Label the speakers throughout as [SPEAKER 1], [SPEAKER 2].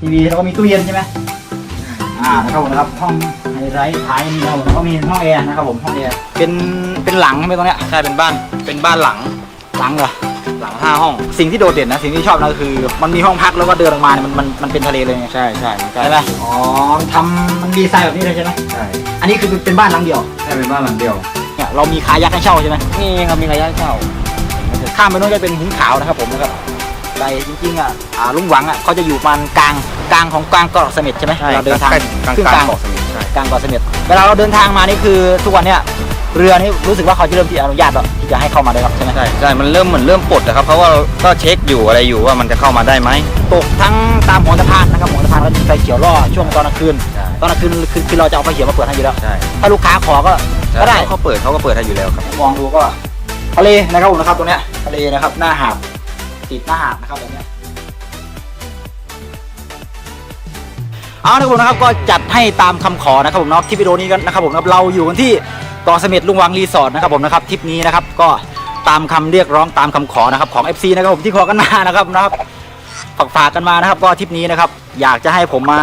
[SPEAKER 1] ทีวีแล้วก็มีตู้เย็นใช่ไหมอ่านะครับผมนะครับห้องไฮไลท์ท้ายนี่นะครับผมแล้วก็มีห้องแอร์นะครับผมห้องแอร์เป็นเป็นหลังใช่ไหมตรงเนี้ย
[SPEAKER 2] ใช่เป็นบ้านเป็นบ้านหลัง
[SPEAKER 1] หลังเหรอ
[SPEAKER 2] หลังห้าห้อง
[SPEAKER 1] สิ่งที่โดดเด่นนะสิ่งที่ชอบนะก็คือ มันมีห้องพักแล้วก็เดินออกมาเนี่ยมันมันมันเป็นทะเลเลยไง
[SPEAKER 2] ใช่ใช่มันใกล้
[SPEAKER 1] ใช่ไหมอ๋อทำมันดีไซน์แบบนี้เลยใช่ไหม
[SPEAKER 2] ใช่
[SPEAKER 1] อันนี้คือเป็นบ้านหลังเดียว
[SPEAKER 2] ใช่เป็นบ้านหลังเดียว
[SPEAKER 1] เนี่ยเรามีคายักให้เช่าใช่ไหม
[SPEAKER 2] นี่ครับมีระยะเช่า
[SPEAKER 1] ข้ามไปนู้นจะเป็นหินขาวนะครับผมนะครับ ใจจริงๆอะอ่าลุงหวังอะเขาจะอยู่ประมันกลางกลางของกลางเกาะเสม็ดใช่ไหม
[SPEAKER 2] ใช่
[SPEAKER 1] เราเดินทาง
[SPEAKER 2] กลาง
[SPEAKER 1] ขึ้น
[SPEAKER 2] ก
[SPEAKER 1] ก
[SPEAKER 2] ลา
[SPEAKER 1] ลางง
[SPEAKER 2] เกาะสมุทรใช่
[SPEAKER 1] กลางเกาะเสม็ดเวลาเราเดินทางมานี่คือทุกวันเนี่ยเรือนี่รู้สึกว่าเขาจะเริ่มที่อนุญาตแล้วที่จะให้เข้ามาได้แล้วใช่ไหม
[SPEAKER 2] ใช่ใช่มันเริ่มเหมือนเริ่มปลดนะครับ เพราะว่าเราก็เช็คอยู่อะไรอยู่ว่ามันจะเข้ามาได้ไหม
[SPEAKER 1] ตกทั้งตามหัวสะพานนะครับหัวสะพานก็มีไฟเขียวล่อช่วงตอนกลางคืน
[SPEAKER 2] ใช่
[SPEAKER 1] ตอนกลางคืนคือคือเราจะเอาไฟเขียวมาเปิดให้อยู่แล้ว
[SPEAKER 2] ใช่
[SPEAKER 1] ถ้าลูกค้าขอก็ก็ได้
[SPEAKER 2] เขาเปิดเขาก็เปิดให้อยู่แล้วครับ
[SPEAKER 1] มองดูก็ทะเลนะครับผมนะครับตรงเนี้ยทะเลนะครับหน้าหาด ติดหน้าหาดนะครับแบบนี้เอาละครับผมนะครับก็จัดให้ตามคำขอนะครับผมเนาะคลิปวิดีโอนี้กันนะครับผมนะครับเราอยู่กันที่เกาะเสม็ดลุงวังรีสอร์ทนะครับผมนะครับทริปนี้นะครับก็ตามคำเรียกร้องตามคำขอนะครับของ FC นะครับผมที่ขอกันมานะครับนะครับฝากฝากกันมานะครับ ก็ทริปนี้นะครับอยากจะให้ผมมา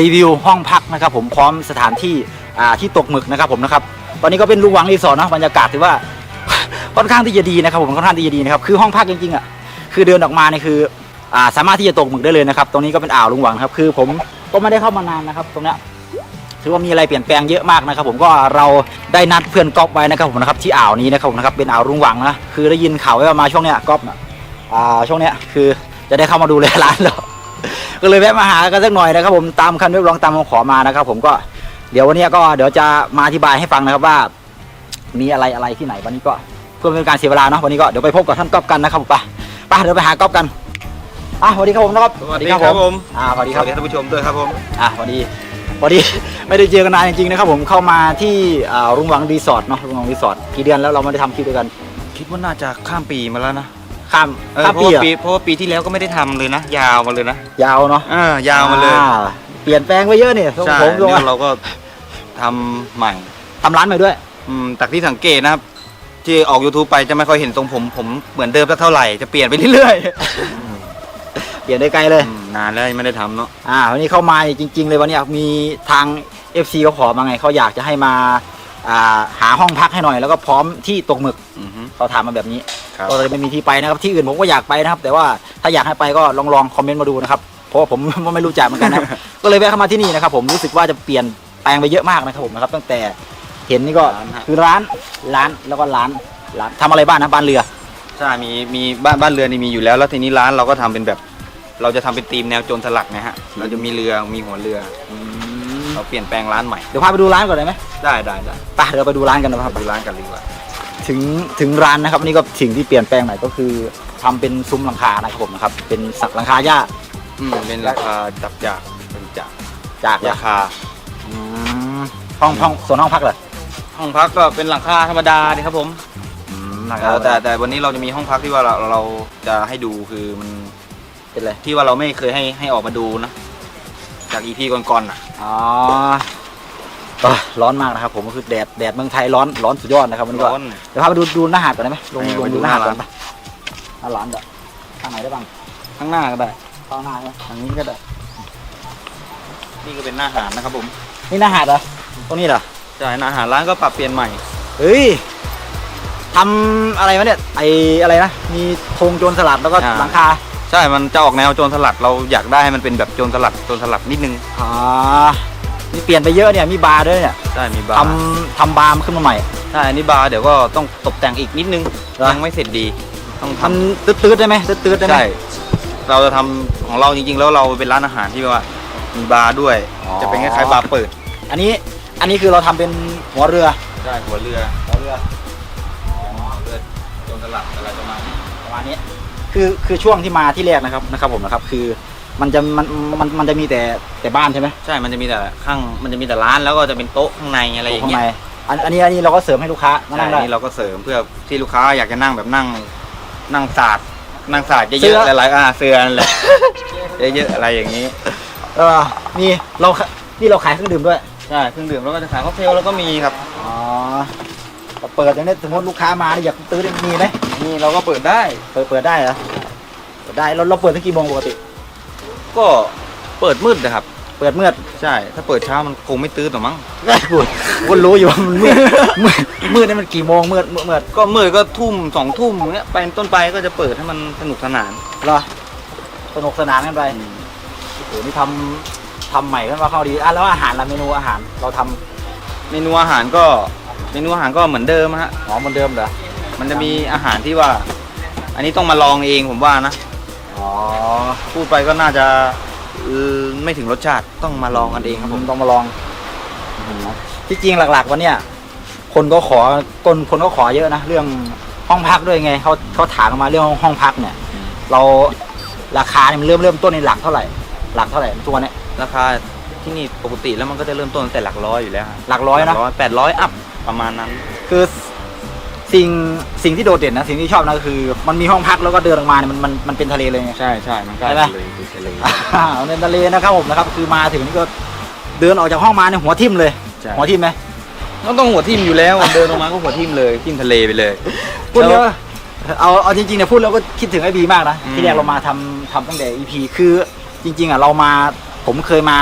[SPEAKER 1] รีวิวห้องพักนะครับ ผมพร้อมสถานที่อ่าที่ตกหมึกนะครับผมนะครับตอนนี้ก็เป็นลุงวังรีสอร์ทนะบรรยากาศถือว่าค่อนข้างที่จะดีนะครับผมค่อนข้างที่จะดีนะครับคือห้องพักจริงๆอะ คือเดินออกมาเนี่ยคืออ่าสามารถที่จะตกหมึกได้เลยนะครับ ตรงนี้ก็เป็นอ่าวลุงหวังครับ คือผมก็ไม่ได้เข้ามานานนะครับ ตรงเนี้ยถือว่ามีอะไรเปลี่ยนแปลงเยอะมากนะครับ ผมก็เราได้นัดเพื่อนก๊อฟไว้นะครับผมนะครับที่อ่าวนี้นะครับผมนะครับเป็นอ่าวลุงหวังนะคือได้ยินข่าวว่ามาช่วงเนี้ยก๊อฟน่ะอ่าช่วงเนี้ยคือจะได้เข้ามาดูแลร้านแล้วก็เลยแวะมาหากันสักหน่อยนะครับ ผมตามคำเรียกร้องตามคำขอมานะครับ ผมก็เดี๋ยววันนี้ก็เดี๋ยวจะมาอธิบายให้ฟังนะครับว่า มีอะไรอะไรที่ไหนวันนี้ก็เพื่อเป็นการเสียเวลาเนาะวันนี้ก็เดี๋ยวไปพบกับท่านก๊อฟกันนะครับผมไป ไปเดี๋ยวไปหาก๊อฟกันอะสวัสดีครับผมนะครับ
[SPEAKER 2] สวัสดีครับผม
[SPEAKER 1] อ่าสวัสดี
[SPEAKER 2] ส
[SPEAKER 1] ครั
[SPEAKER 2] วั
[SPEAKER 1] บ
[SPEAKER 2] สดีท่านผู้ชมด้วยครับผม
[SPEAKER 1] อะสวัสดีสวัสดีไม่ได้เจอกันนานจริงๆนะครับผมเข้ามาที่อ่ารุ่งหวังรีสอร์ทเนาะรุ่งหวังรีสอร์ทกี่เดือนแล้วเราไม่ได้ทำคลิปด้วยกัน
[SPEAKER 2] คิดว่าน่าจะข้ามปีมาแล้วนะ
[SPEAKER 1] ข้าม
[SPEAKER 2] เออ
[SPEAKER 1] ข้าม
[SPEAKER 2] เพราะ
[SPEAKER 1] ปี
[SPEAKER 2] ว่า
[SPEAKER 1] อะ
[SPEAKER 2] ปีเพราะว่าปีที่แล้วก็ไม่ได้ทำเลยนะ ยาวมาเลยนะ
[SPEAKER 1] ยาวเนาะ
[SPEAKER 2] อ่ายาวมาเลย
[SPEAKER 1] อ่เปลี่ยนแปลงไปเยอะเนี่ยทรง
[SPEAKER 2] ใช่
[SPEAKER 1] ผมทรง
[SPEAKER 2] เนี่ยเราก็ทำใหม่
[SPEAKER 1] ทำร้านใหม่ด้วย
[SPEAKER 2] อืมจากที่สังเกตนะครับ ที่ออก YouTube ไปจะไม่ค่อยเห็นทรงผม ผมเหมือนเดิมสักเท่าไหร่จะเปลี่ยนไปเรื่อย
[SPEAKER 1] เปลี่ยนได้ไกลเลย
[SPEAKER 2] ๆอืมนานแล้วยังไม่ได้ทำเนาะ
[SPEAKER 1] อ่าวันนี้เข้ามาจริง ๆ เลยวันนี้มีทาง FC เขาขอมาไงเขาอยากจะให้มาอ่าหาห้องพักให้หน่อย แล้วก็พร้อมที่ตกหมึก
[SPEAKER 2] อือฮึ
[SPEAKER 1] เขาถามมาแบบนี้
[SPEAKER 2] ครับ
[SPEAKER 1] ก็เลยไม่มีที่ไปนะครับที่อื่นผมก็อยากไปนะครับ แต่ว่าถ้าอยากให้ไปก็ลองลองคอมเมนต์มาดูนะครับเพราะว่าผม ไม่รู้จักเหมือนกันนะครับก็เลยแวะเข้ามาที่นี่นะครับผมรู้สึกว่าจะเปลี่ยนแปลงไปเยอะมากนะครับผมนะครับตั้งแต่ เห็นนี่ก็
[SPEAKER 2] ร้านฮะ
[SPEAKER 1] คือร้านร้านแล้วก็ร้านร้านทำอะไรบ้างนะบ้านเรือ
[SPEAKER 2] ใช่มีมีบ้านบ้านเรือนนี่มีอยู่แล้ว แล้วทีนี้ร้านเราก็ทำเป็นแบบ เราจะทำเป็นธีมแนวโจรสลัดนะฮะ เราจะมีเรือมีหัวเรือ เราเปลี่ยนแปลงร้านใหม่
[SPEAKER 1] เดี๋ยวพาไปดูร้านก่อนเลยไหม
[SPEAKER 2] ได้ได้ได้
[SPEAKER 1] ไปเดี๋ยวไปดูร้านกันนะครับ
[SPEAKER 2] ไปดูร้านกันดีกว่า
[SPEAKER 1] ถึงถึงร้านนะครับนี่ก็สิ่งที่เปลี่ยนแปลงใหม่ก็คือทำเป็นซุ้มหลังคานะครับผมนะครับเป็นสักหลังคาหญ้า
[SPEAKER 2] อืมเป็นราคาจับจากเป็นจาก
[SPEAKER 1] จาก
[SPEAKER 2] ราคา
[SPEAKER 1] อืมห้องห้องส่วนห้องพักเหรอ
[SPEAKER 2] ห้องพักก็เป็นหลังคาธรรมดาเนี่ยครับผม
[SPEAKER 1] อืมหลัง
[SPEAKER 2] เอ
[SPEAKER 1] คา
[SPEAKER 2] อแต่แต่วันนี้เราจะมีห้องพักที่ว่าเราเราจะให้ดูคือมัน
[SPEAKER 1] เป็นอะไร
[SPEAKER 2] ที่ว่าเราไม่เคยให้ให้ออกมาดูนะ จากอีพีก่อนๆน่ะ
[SPEAKER 1] อ๋อเอ้ยร้อนมากนะครับผมก็คือแดดแดดเมืองไทยร้อนร้อนสุดยอดนะครับวันนี้ก็
[SPEAKER 2] ร้อน
[SPEAKER 1] เดี๋ยวพาไปดูดูหน้าหาดก่อนได้ไหมลง
[SPEAKER 2] เออ
[SPEAKER 1] ลง
[SPEAKER 2] ไปดู
[SPEAKER 1] ดูหน้าหาด
[SPEAKER 2] ห
[SPEAKER 1] ก่
[SPEAKER 2] น้า
[SPEAKER 1] อน
[SPEAKER 2] ร้าน
[SPEAKER 1] ปะหน้าร้านเด้อข้างไหนได้บ้าง
[SPEAKER 2] ข้างหน้าก็ได้
[SPEAKER 1] ข้างหน้าใช่ไหมทางนี้ก็ได้
[SPEAKER 2] นี่ก็เป็นหน้าอาหารนะครับผม
[SPEAKER 1] นี่หน้าหาดเหรอตรงนี้เหรอ
[SPEAKER 2] ใช่หน้าอาหารร้านก็ปรับเปลี่ยนใหม่
[SPEAKER 1] เฮ้ยทำอะไรวะเนี่ยไออะไรนะมีโครงโจรสลัดแล้วก็
[SPEAKER 2] อ่า
[SPEAKER 1] หลังคา
[SPEAKER 2] ใช่มันจะออกแนวโจรสลัดเราอยากได้ให้มันเป็นแบบโจรสลัดโจรสลัดนิดนึง
[SPEAKER 1] อ๋อนี่เปลี่ยนไปเยอะเนี่ยมีบาร์ด้วยเนี่ย
[SPEAKER 2] ใช่มีบาร์
[SPEAKER 1] ทำทำบาร์ขึ้นมาใหม่
[SPEAKER 2] ใช่อันนี้บาร์เดี๋ยวก็ต้องตกแต่งอีกนิดนึง
[SPEAKER 1] เหรอ
[SPEAKER 2] ยังไม่เสร็จดีต้องท
[SPEAKER 1] มันตืดๆได้ไหมตืดๆได้ำไหม
[SPEAKER 2] ใช่เราจะทำของเราจริงๆ แล้วเราเป็นร้านอาหารที่ว่ามีบาร์ด้วย
[SPEAKER 1] อ๋อ
[SPEAKER 2] จะเป็นคล้ายๆบาร์เปิด
[SPEAKER 1] อันนี้ อันนี้คือเราทำเป็นหัวเรือ
[SPEAKER 2] ใช่หัวเรือ
[SPEAKER 1] หัวเรือ
[SPEAKER 2] เรือโจรสลัดอะไรประมาณนี้
[SPEAKER 1] ประมาณนี้คือคือช่วงที่มาที่แรกนะครับนะครับผมนะครับคือมันจะมันมันมันจะมีแต่แต่บ้านใช่ไหม
[SPEAKER 2] ใช่ มันจะมีแต่ข้าง มันจะมีแต่ร้านแล้วก็จะเป็นโต๊ะข้างในอะไรอย่าง
[SPEAKER 1] ข้าง
[SPEAKER 2] เงี้
[SPEAKER 1] ใน
[SPEAKER 2] ย
[SPEAKER 1] อันอันนี้อันนี้เราก็เสริมให้ลูกค้ามา
[SPEAKER 2] ใช่
[SPEAKER 1] นั่ง
[SPEAKER 2] อั
[SPEAKER 1] ได้
[SPEAKER 2] นนี้เราก็เสริมเพื่อที่ลูกค้าอยากจะนั่งแบบนั่ง นั่งศาสตร์นั่งศาสตร์เย
[SPEAKER 1] เสื้อ
[SPEAKER 2] อะๆหลายๆอ่าเสื้อนั่นแหละเยอะๆอะไรอย่างนี้
[SPEAKER 1] เออมีเรานี่เราขายเครื่องดื่มด้วย
[SPEAKER 2] ใช่เครื่องดื่มแล้วก็จะขายค็อกเทลแล้วก็มีครับ
[SPEAKER 1] อ๋อเปิดอย่างนี้สมมติลูกค้ามาอยากตื้อได้มีไหม
[SPEAKER 2] นี่เราก็เปิดได้
[SPEAKER 1] เปิดเปิดได้เหรอเปิดได้เราเราเปิดถึงกี่โมงปกติ
[SPEAKER 2] ก็เปิดมืดนะครับ
[SPEAKER 1] เปิดมืด
[SPEAKER 2] ใช่ ถ้าเปิดเช้ามันคงไม่ตื้นหรอกมั้ง
[SPEAKER 1] ได้พูดคนรู้อยู่ว่ามันมืดมืดมืดนี่มันกี่โมงมืดมืดมืด
[SPEAKER 2] ก็มืดก็ทุ่มสองทุ่มเนี้ยไปต้นไปก็จะเปิดให้มันสนุกสนาน
[SPEAKER 1] เหรอสนุกสนานกันไปโอ้โหนี่ทำ ทำใหม่ขึ้นมาเข้าดีอะแล้วอาหารละเมนูอาหารเราทำ
[SPEAKER 2] เมนูอาหารก็เมนูอาหารก็เหมือนเดิมฮะ
[SPEAKER 1] หอมเหมือนเดิมเหรอ
[SPEAKER 2] มันจะมีอาหารที่ว่า อันนี้ต้องมาลองเองผมว่านะ
[SPEAKER 1] อ๋อ
[SPEAKER 2] พูดไปก็น่าจะเอ่อไม่ถึงรสชาติต้องมาลองกันเองครับ
[SPEAKER 1] ผ
[SPEAKER 2] ผมม
[SPEAKER 1] ต้องมาลองที่จริงหลักๆวันเนี้ยคนก็ขอคนคนก็ขอเยอะนะเรื่องห้องพักด้วยไงเขาเขาถามมาเรื่องห้องพักเนี่ย เราราคาเนี่ยมันเริ่มเริ่มต้นในหลักเท่าไหร่ หลักเท่าไหร่ตัวเนี้ย
[SPEAKER 2] ราคาที่นี่ปกติแล้วมันก็จะเริ่มต้นตั้งแต่หลักร้อยอยู่แล้วฮะ
[SPEAKER 1] หลักร้อยนะ
[SPEAKER 2] แปดร้อยอัพประมาณนั้น
[SPEAKER 1] คือสิ่งสิ่งที่โดดเด่นนะสิ่งที่ชอบนะคือ มันมีห้องพักแล้วก็เดินออกมาเนี่ยมันมันมันเป็นทะเลเลยไง
[SPEAKER 2] ใช่ใช่มันก็
[SPEAKER 1] ใช่ไหม
[SPEAKER 2] เลยคือทะเล
[SPEAKER 1] อ่ามันเป็นทะเลนะครับผมนะครับคือมาถึงนี่ก็เดินออกจากห้องมาเนี่ยหัวทิ่มเลย
[SPEAKER 2] ใช่
[SPEAKER 1] หัวทิ่มไหม
[SPEAKER 2] ก็ต้องหัวทิ่มอยู่แล้วเดินออกมาก็หัวทิ่มเลยทิ่มทะเลไปเลย
[SPEAKER 1] พูด
[SPEAKER 2] แล้
[SPEAKER 1] แล้ววเอาเอาจริงๆเนี่ยพูดแล้วก็คิดถึงไอ้บีมากนะ
[SPEAKER 2] อืม
[SPEAKER 1] ที่แรกเรามาทำทำตั้งแต่ EP คือจริง ๆอะเรามา ผมเคยมา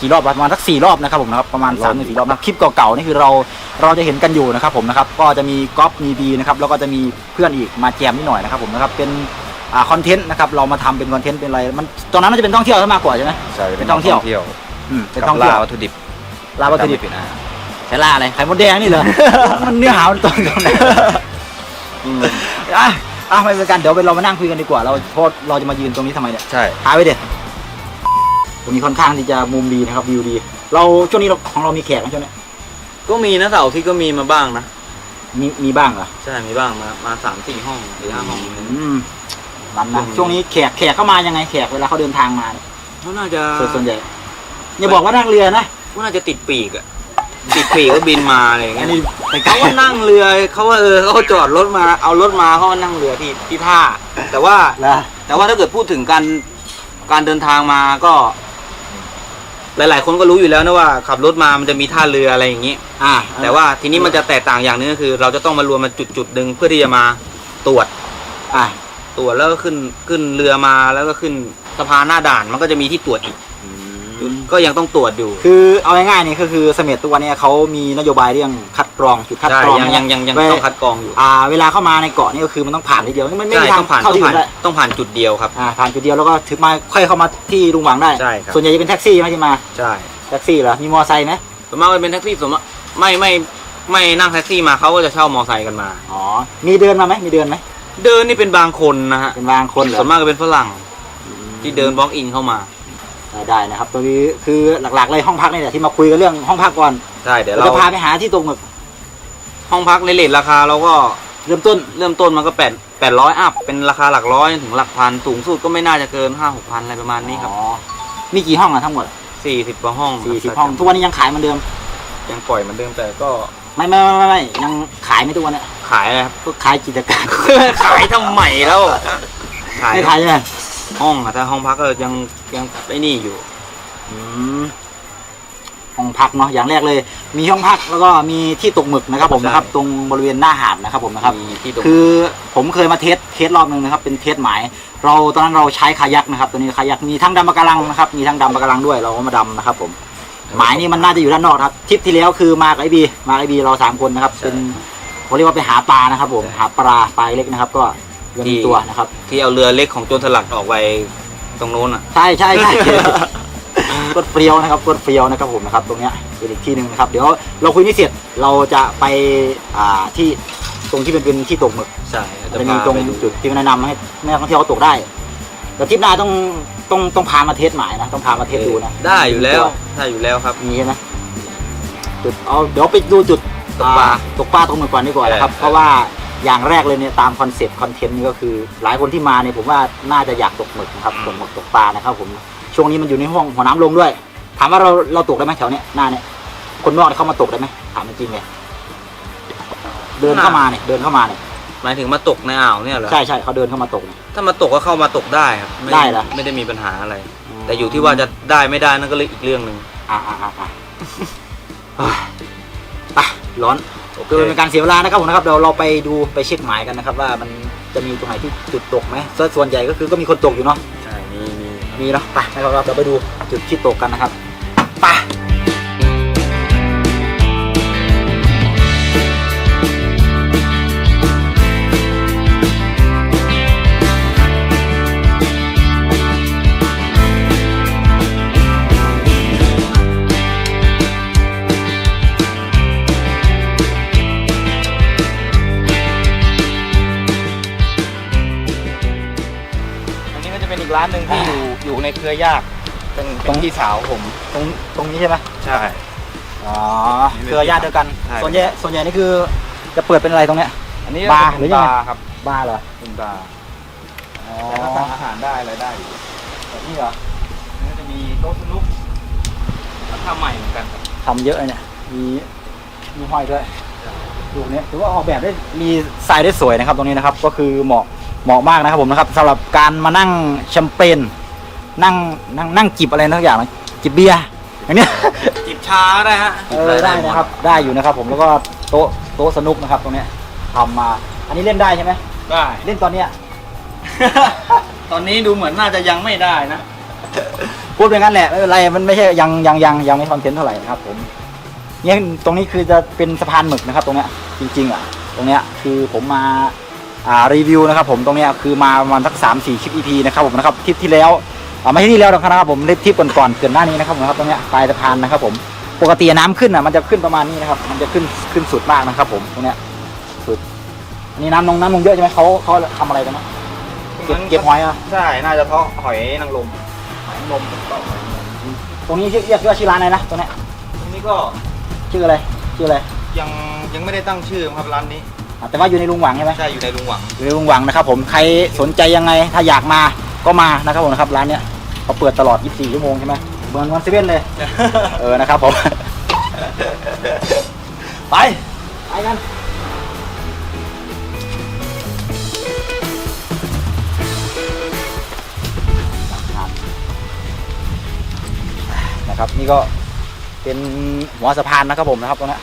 [SPEAKER 1] กี่รอบประมาณสักสี่รอบนะครับผมนะครับประมาณสามถึงสี่รอบนะคลิปเก่าๆนี่คือเราเราจะเห็นกันอยู่นะครับผมนะครับก็จะมีก๊อฟมีบีนะครับแล้วก็จะมีเพื่อนอีกมาแจมนิดหน่อยนะครับผมนะครับเป็นอ่าคอนเทนต์นะครับเรามาทำเป็นคอนเทนต์เป็นอะไรมันตอนนั้นมันจะเป็นท่องเที่ยวซะมากกว่าใช่ไหม
[SPEAKER 2] ใช่
[SPEAKER 1] เป็นท่องเที่ยวอืมเป็น
[SPEAKER 2] กับ
[SPEAKER 1] ท่องเที่
[SPEAKER 2] ล่า
[SPEAKER 1] ยว
[SPEAKER 2] วัตถุดิบ
[SPEAKER 1] ลาวัตถุดิบ
[SPEAKER 2] จำไม่ผิอ่า
[SPEAKER 1] ใช้ล่าอะไรไข่มดแดงนี่เหรอมันเนื้อหามันตรงกันนะ
[SPEAKER 2] อืม
[SPEAKER 1] อะอะไม่เป็นกันเดี๋ยวไปเรามานั่งคุยกันดีกว่าเราเพราะเราจะมายืนตรงนี้ทำไมเนี่ย
[SPEAKER 2] ใช่
[SPEAKER 1] หาไว้เด็ด ตรงนี้ค่อนข้างที่จะมุมดีนะครับวิวดี เราช่วงนี้เราของเรามีแขกนะช่วงนี้
[SPEAKER 2] ก็มีนะเสาร์อาที่ก็มีมาบ้างนะ
[SPEAKER 1] มีมีบ้างเหรอ
[SPEAKER 2] ใช่มีบ้างมามาสามสี่ห้องหรือห้าห้อง
[SPEAKER 1] อืมนั่นนะช่วงนี้แขกแขกเข้ามายังไงแขกเวลาเขาเดินทางมาเนี่ย
[SPEAKER 2] เขาน่าจะ
[SPEAKER 1] ส่วนส่วนใหญ่อย่าบอกว่านั่งเรือนะ
[SPEAKER 2] เขาน่าจะติดปีกอะติดปีกก็บินมาอะไรอย่าง
[SPEAKER 1] อั
[SPEAKER 2] เงี้
[SPEAKER 1] น
[SPEAKER 2] ย
[SPEAKER 1] นี้ไปไกล
[SPEAKER 2] เขาว่านั่งเรือเขาว่าเออเขาจอดรถมาเอารถมาเขาว่านั่งเรือที่ที่ท่า แต่ว่า
[SPEAKER 1] แล้ว
[SPEAKER 2] แต่ว่าถ้าเกิดพูดถึงการการเดินทางมาก็ หลาย ๆ คนก็รู้อยู่แล้วนะว่าขับรถมามันจะมีท่าเรืออะไรอย่างนี้
[SPEAKER 1] อ่า
[SPEAKER 2] แต่ว่าทีนี้มันจะแตกต่างอย่างหนึงก็คือ เราจะต้องมารวมมาจุดจุดๆหนึ่งเพื่อที่จะมาตรวจ
[SPEAKER 1] อ่า
[SPEAKER 2] ตรวจแล้วก็ขึ้นขึ้นเรือมาแล้วก็ขึ้นสะพานหน้าด่านมันก็จะมีที่ตรวจอีก ก็ยังต้องตรวจอยู่
[SPEAKER 1] คือเอาง่ายๆนี่ก็คือเสม็ดตัวเนี้ยเขามีนโยบายเรื่องคัดกรองจุดคัด
[SPEAKER 2] ใช่
[SPEAKER 1] กรอง
[SPEAKER 2] ยังยังยังยัง
[SPEAKER 1] เว
[SPEAKER 2] ต้องคัดกรองอยู่
[SPEAKER 1] อ่าเวลาเข้ามาในเกาะนี่ก็คือมันต้องผ่านทีเดียวมันไม่
[SPEAKER 2] ใช่
[SPEAKER 1] มีทาง
[SPEAKER 2] ต้องผ่าน
[SPEAKER 1] เข้า
[SPEAKER 2] ต้อง
[SPEAKER 1] ที่
[SPEAKER 2] ผ่า
[SPEAKER 1] อื่
[SPEAKER 2] น
[SPEAKER 1] นได้
[SPEAKER 2] ต้องผ่านจุดเดียวครับ
[SPEAKER 1] อ่าผ่านจุดเดียวแล้วก็ถึงมาค่อยเข้ามาที่ลุงหวังได้
[SPEAKER 2] ใช่ครับ
[SPEAKER 1] ส่วนใหญ่จะเป็นแท็กซี่ไหมที่มา
[SPEAKER 2] ใช่
[SPEAKER 1] แท็กซี่เหรอมีมอไซค์ไหม
[SPEAKER 2] ส่วนมากจะเป็นแท็กซี่ส่วนมากไม่ไม่ไม่นั่งแท็กซี่มาเขาก็จะเช่ามอไซค์กันมา
[SPEAKER 1] อ๋อมีเดินมาไหมมีเดินไหม
[SPEAKER 2] เดินนี่เป็นบางคนนะฮะ
[SPEAKER 1] เป็นบางคนเหรอ
[SPEAKER 2] ส่วนมากก็เป็นฝรั่งที่เดินบล็อกอินเข้ามา
[SPEAKER 1] ได้ได้นะครับตัวนี้คือหลักๆเลยห้องพักนี่แหละที่มาคุยกันเรื่องห้องพักก่อน
[SPEAKER 2] ใช่เดี๋ยว
[SPEAKER 1] เรา
[SPEAKER 2] เรา
[SPEAKER 1] จะพาไปหาที่ตรงหมึก
[SPEAKER 2] ห้องพักในเลทราคาเราก็
[SPEAKER 1] เริ่มต้น
[SPEAKER 2] เริ่มต้นมันก็แปดแปดร้อยอัพเป็นราคาหลักร้อยถึงหลักพันสูงสุดก็ไม่น่าจะเกินห้าหกพันอะไรประมาณนี้ครับ
[SPEAKER 1] อ๋อมีกี่ห้องอะทั้งหมด
[SPEAKER 2] สี่สิบกว่าห้อง
[SPEAKER 1] สี่สิบห้อง ทุกวันนี้ยังขายเหมือนเดิม
[SPEAKER 2] ยังปล่อยเหมือนเดิมแต่ก็
[SPEAKER 1] ไม่ไม่ไม่ไม่ไม่ยังขายไม่ทุกวันเนี่ย
[SPEAKER 2] ขายอะไรครับ
[SPEAKER 1] ก็ขายกิจการ
[SPEAKER 2] ขายทำใหม่แล้วขาย
[SPEAKER 1] ไม่ขายใช่ไหม
[SPEAKER 2] ห้องอะถ้าห้องพักก็ยังยังไอ้นี่อยู่
[SPEAKER 1] อืมห้องพักเนาะอย่างแรกเลย มีห้องพักแล้วก็มีที่ตกหมึกนะครับ ผม
[SPEAKER 2] ใช่
[SPEAKER 1] นะครับ ตรงบริเวณหน้าหาดนะครับผมนะครับ
[SPEAKER 2] มีที่ตรง
[SPEAKER 1] คือผมเคยมาเทสเทสรอบหนึ่งนะครับ เป็นเทสหมาย เราตอนนั้นเราใช้คายักนะครับ ตัวนี้คายักมีทั้งดำปะการังนะครับ มีทั้งดำปะการังด้วยเราก็มาดำนะครับ ผมหมายนี่มันน่าจะอยู่ด้านนอกครับทริปที่แล้วคือมากับไอบีมากับไอบีเราสามคนนะครับ เป็นเขาเรียกว่าไปหาปลานะครับ ผมหาปลาปลาเล็กนะครับ ก็ เงินตัวนะครับ
[SPEAKER 2] ที่เอาเรือเล็กของโจรสลัดออกไปตรงนู้นอะ
[SPEAKER 1] ใช่ใช่ใช่ กดเฟรียวนะครับกดเฟรียวนะครับผมนะครับ ตรงเนี้ยเป็นอีกที่หนึ่งนะครับ เดี๋ยวเราคุยนี่เสร็จเราจะไปอ่าที่ตรงที่เป็นเป็นที่ตกหมึก
[SPEAKER 2] ใช่
[SPEAKER 1] จะมีตรงจุดที่แนะนำให้นักท่องเที่ยวเขาตกได้แต่ทริปหน้าต้องต้องต้องพามาเทสหมายนะต้องพามาเทสดูนะ
[SPEAKER 2] ได้อยู่แล้วได้อยู่แล้วครับ
[SPEAKER 1] มีใช่ไหมจุดเอาเดี๋ยวไปดูจุด
[SPEAKER 2] ตกปลา
[SPEAKER 1] อ่ตกปลาตรงหมึกก่อนดีกว่านะครับ
[SPEAKER 2] เออ
[SPEAKER 1] เพราะว่า อย่างแรกเลยเนี่ยตามคอนเซปต์คอนเทนต์นี่ก็คือหลายคนที่มาเนี่ยผมว่าน่าจะอยากตกหมึกนะครับตกหมึกตกปลานะครับผมช่วงนี้มันอยู่ในห้องหัวน้ำลงด้วย ถามว่าเราเราตกได้ไหมแถวเนี้ยหน้าเนี่ยคนนอกเนี่ยเข้ามาตกได้ไหมถามจริงๆเลยเดินเข้ามาเนี่ยเดินเข้ามาเนี่ย
[SPEAKER 2] หมายถึงมาตกในอ่าวเนี่ยเหรอ
[SPEAKER 1] ใช่ใช่เขาเดินเข้ามาตกเนี่ย
[SPEAKER 2] ถ้ามาตกก็เข้ามาตกได้ครับม่
[SPEAKER 1] ได้เหรอ
[SPEAKER 2] ไม่ได้มีปัญหาอะไร แต่อยู่ที่ว่าจะได้ไม่ได้นั่นก็เลยอีกเรื่องหนึ่ง
[SPEAKER 1] อ่าอ่าอ่าอ่าเฮ้ยไปร้อน
[SPEAKER 2] โอเค
[SPEAKER 1] คือเป็นการเสียเวลานะครับผมนะครับเดี๋ยวเราไปดูไปเช็คหมายกันนะครับ ว่ามันจะมีตรงไหนที่จุดตกไหมส่วนส่วนใหญ่ก็คือก็มีคนตกอยู่เนาะ
[SPEAKER 2] ใช่มีมี
[SPEAKER 1] ดีเนาะไปนะครับเราจะไปดูจุดที่ตกกันนะครับไป
[SPEAKER 2] เป็นอีกร้านหนึ่งที่อยู่อยู่ในเครือญาติเป็นเป็นพี่สาวผม
[SPEAKER 1] ตรงตรงนี้ใช่ไหม
[SPEAKER 2] ใช่
[SPEAKER 1] อ๋อเครือญาติเดียวกัน
[SPEAKER 2] ใช่
[SPEAKER 1] ส่วนใหญ่ส่วนใหญ่นี่คือจะเปิดเป็นอะไรตรงเนี้ย
[SPEAKER 2] อันนี้
[SPEAKER 1] บาร์
[SPEAKER 2] ก็
[SPEAKER 1] หรื
[SPEAKER 2] เป็
[SPEAKER 1] อนยังไง
[SPEAKER 2] บาร์ครับ
[SPEAKER 1] บาร์เหรอ
[SPEAKER 2] เป็นบาร์
[SPEAKER 1] อ๋อ
[SPEAKER 2] แต่ก็สั่งอาหารได้อะไรได้อยู่
[SPEAKER 1] แบบนี้เหรอ
[SPEAKER 2] อันนี้ก็จะมีโต๊ะสนุกราคาใหม่เหมือนกันครับ
[SPEAKER 1] ทำเยอะเลยเนี่ยมีมีห้อยด้วยดูเนี้ยถือว่าออกแบบได้มีทรายได้สวยนะครับ ตรงนี้นะครับ ก็คือเหมาะ เหมาะมากนะครับผมนะครับสำหรับการมานั่งแชมเปญนั่งนั่งนั่งจิบอะไรทั้งอย่างนะจิบเบียร์อย่างเนี้ย
[SPEAKER 2] จิบชาได้ฮะ
[SPEAKER 1] เออได้นะครับได้อยู่นะครับ ผมแล้วก็โต๊ะโต๊ะสนุกนะครับตรงเนี้ยทำมา อันนี้เล่นได้ใช่ไหม
[SPEAKER 2] ได้
[SPEAKER 1] เล่นตอนเนี้ย
[SPEAKER 2] ตอนนี้ดูเหมือนน่าจะยังไม่ได้นะ
[SPEAKER 1] พูดไปงั้นแหละไม่เป็นไรมันไม่ใช่ยังยังยังยังไม่คอนเทนต์เท่าไหร่นะครับผมเนี่ยตรงนี้คือจะเป็นสะพานหมึกนะครับ ตรงเนี้ยจริง ๆอะตรงเนี้ยคือผมมาอ่า รีวิวนะครับผมตรงเนี้ยคือมาประมาณสักสามสี่คลิป EP นะครับผมนะครับทริปที่แล้วอ่าไม่ใช่ที่แล้วหรอกนะครับผมเล่นทริปก่อนๆเกินหน้านี้นะครับผมนะครับตรงเนี้ยปลายสะพานนะครับผมปกติน้ำขึ้นอะมันจะขึ้นประมาณนี้นะครับ มันจะขึ้นขึ้นสุดมากนะครับ ผมตรงเนี้ยสุดอันนี้น้ำนงน้ำนงเยอะใช่ไหมเขาเขาทำอะไรกันนะเก็บเก็บหอยอะ
[SPEAKER 2] ใช่น่าจะเพาะหอยนางรม
[SPEAKER 1] นมตรงนี้ชื่อเรียกว่าชื่อร้านอะไรนะตรงเนี้ย
[SPEAKER 2] อันนี้ก็
[SPEAKER 1] ชื่ออะไรชื่ออะไร
[SPEAKER 2] ยังยังไม่ได้ตั้งชื่อครับร้านนี้
[SPEAKER 1] อะแต่ว่าอยู่ในลุงหวังใช่ไหม
[SPEAKER 2] ใช่อยู่ในลุงหวัง
[SPEAKER 1] อยู่ในลุงหวังนะครับผมใครสนใจยังไงถ้าอยากมาก็มานะครับผมนะครับร้านเนี้ยเขาเปิดตลอด 24 ชั่วโมงใช่ไหมเหมือนวันเซเว่นเลย เออนะครับผม ไป ไปกันนะครับนี่ก็เป็นหัวสะพานนะครับผมนะครับตรงนี้
[SPEAKER 2] อั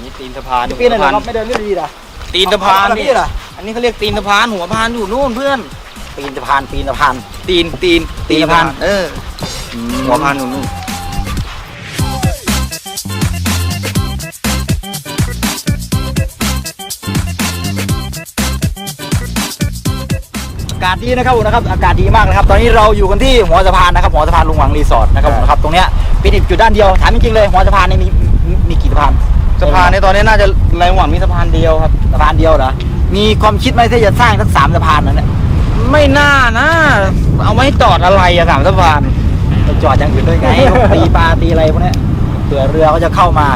[SPEAKER 2] นนี้ตีนสะพาน
[SPEAKER 1] จะปีนเลยเหรอครับไม่เดินไม่ดีเหรอ
[SPEAKER 2] ตีนสะพาน
[SPEAKER 1] เอเอ
[SPEAKER 2] นี่
[SPEAKER 1] แบบเหรอ
[SPEAKER 2] อันนี้เขาเรียกตีนสะพานหัวพานอยู่นู่นเพื่อน
[SPEAKER 1] ปีนสะพานปีนสะพาน
[SPEAKER 2] ตีนตีน
[SPEAKER 1] ตีนสะพาน
[SPEAKER 2] เออหัวพานอยู่นู่น
[SPEAKER 1] อากาศดีนะครับผมนะครับอากาศดีมากนะครับ ตอนนี้เราอยู่กันที่หัวสะพานนะครับหัวสะพานลุงหวังรีสอร์ทนะครับผมนะครับตรงเนี้ยเป็นอีกจุดด้านเดียวถามจริงๆเลยหัวสะพานเนี่ยมีมีมีกี่สะพาน
[SPEAKER 2] สะพานในตอนนี้น่าจะไรหวังมีสะพานเดียวครับ
[SPEAKER 1] สะพานเดียวเหรอ มีความคิดไหมที่จะสร้างสักสามสะพานนั่นแหละ
[SPEAKER 2] ไม่น่านะ เอาไว้จอดอะไรอะสามสะพาน
[SPEAKER 1] ไปจอดอย่างอื่นด้วยไง ตีปลาตีอะไรพวกเนี้ยเผื่อเรือเขาจะเข้ามา